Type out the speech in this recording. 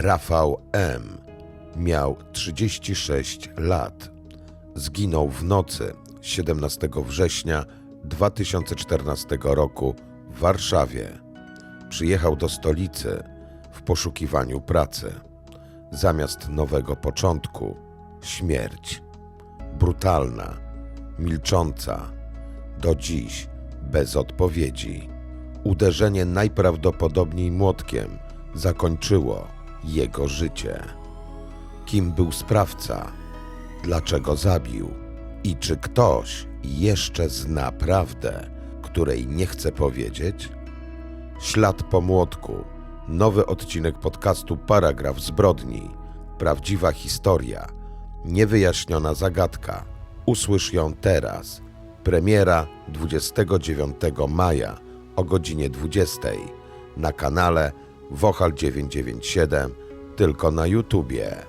Rafał M. Miał 36 lat. Zginął w nocy 17 września 2014 roku w Warszawie. Przyjechał do stolicy w poszukiwaniu pracy. Zamiast nowego początku śmierć. Brutalna, milcząca, do dziś bez odpowiedzi. Uderzenie najprawdopodobniej młotkiem zakończyło jego życie. Kim był sprawca? Dlaczego zabił? I czy ktoś jeszcze zna prawdę, której nie chce powiedzieć? Ślad po młotku. Nowy odcinek podcastu Paragraf Zbrodni. Prawdziwa historia. Niewyjaśniona zagadka. Usłysz ją teraz. Premiera 29 maja o godzinie 20 na kanale Wochal 997 tylko na YouTubie.